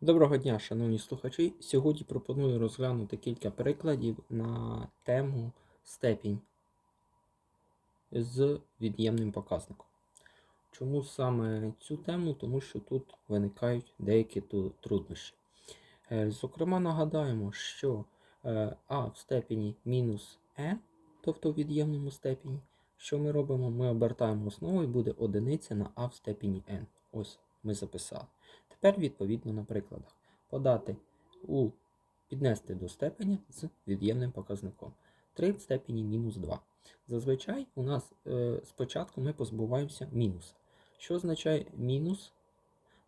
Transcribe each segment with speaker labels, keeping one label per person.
Speaker 1: Доброго дня, шановні слухачі. Сьогодні пропоную розглянути кілька прикладів на тему степінь з від'ємним показником. Чому саме цю тему? Тому що тут виникають деякі труднощі. Е, Зокрема, нагадаємо, що е, а в степені мінус e, тобто в від'ємному степені, що ми робимо? Ми обертаємо основу і буде одиниця на а в степені n. Ось ми записали. Тепер, відповідно, на прикладах. Подати у піднести до степеня з від'ємним показником. 3 в степені мінус 2. Зазвичай у нас е, спочатку ми позбуваємося мінуса. Що означає мінус?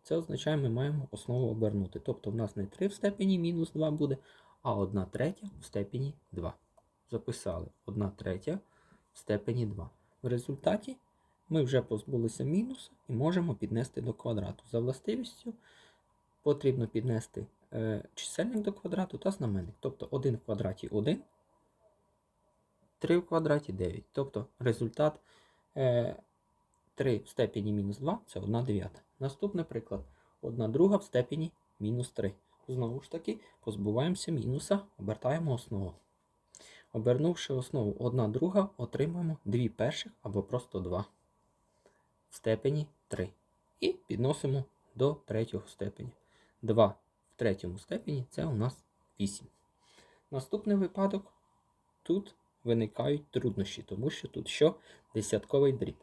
Speaker 1: Це означає, ми маємо основу обернути. Тобто в нас не 3 в степені мінус 2 буде, а 1 третя в степені 2. Записали 1 третя в степені 2. В результаті ми вже позбулися мінуса і можемо піднести до квадрату. За властивістю потрібно піднести е, чисельник до квадрату та знаменник. Тобто 1 в квадраті 1, 3 в квадраті 9. Тобто результат е, 3 в степені мінус 2 це 1 дев'ята. Наступний приклад. 1 друга в степені мінус 3. Знову ж таки, позбуваємося мінуса, обертаємо основу. Обернувши основу 1 друга, отримаємо 2 перших або просто 2 в степені 3. І підносимо до третього степеня. 2 в третьому степені це у нас 8. Наступний випадок. Тут виникають труднощі, тому що тут що? Десятковий дріб.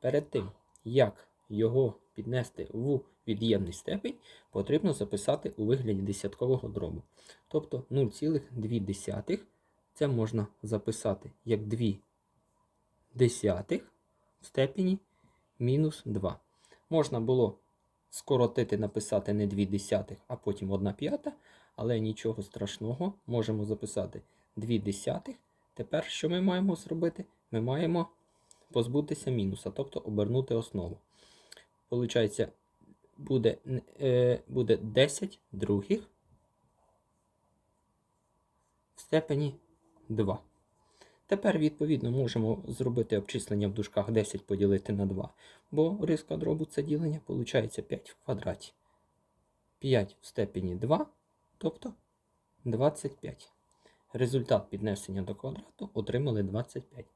Speaker 1: Перед тим, як його піднести в від'ємний степень, потрібно записати у вигляді десяткового дробу. Тобто 0,2 це можна записати як 2 десятих в степені мінус 2. Можна було скоротити, написати не 2 десятих, а потім 1 п'ята, але нічого страшного, можемо записати 2 десятих. Тепер що ми маємо зробити? Ми маємо позбутися мінуса, тобто обернути основу. Получається, буде, е, буде 10 других в степені 2. Тепер, відповідно, можемо зробити обчислення в дужках 10 поділити на 2, бо риска дробу це ділення, виходить 5 в квадраті. 5 в степені 2, тобто 25. Результат піднесення до квадрату отримали 25.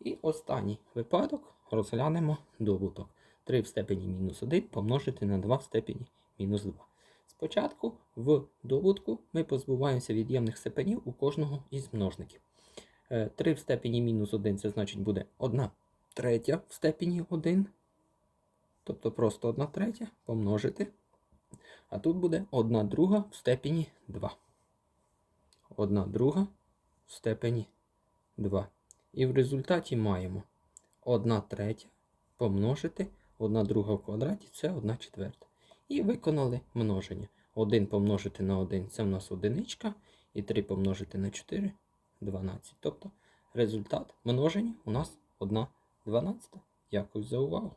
Speaker 1: І останній випадок розглянемо добуток. 3 в степені мінус 1 помножити на 2 в степені мінус 2. Спочатку в добутку ми позбуваємося від'ємних степенів у кожного із множників. 3 в степені мінус 1 це значить буде 1 третя в степені 1. Тобто просто 1 третя помножити. А тут буде 1 друга в степені 2. 1 друга в степені 2. І в результаті маємо 1 третя помножити 1 друга в квадраті це 1 четверта. І виконали множення. 1 помножити на 1 це в нас одиничка. І 3 помножити на 4 12. Тобто результат множення у нас 1 12. Дякую за увагу.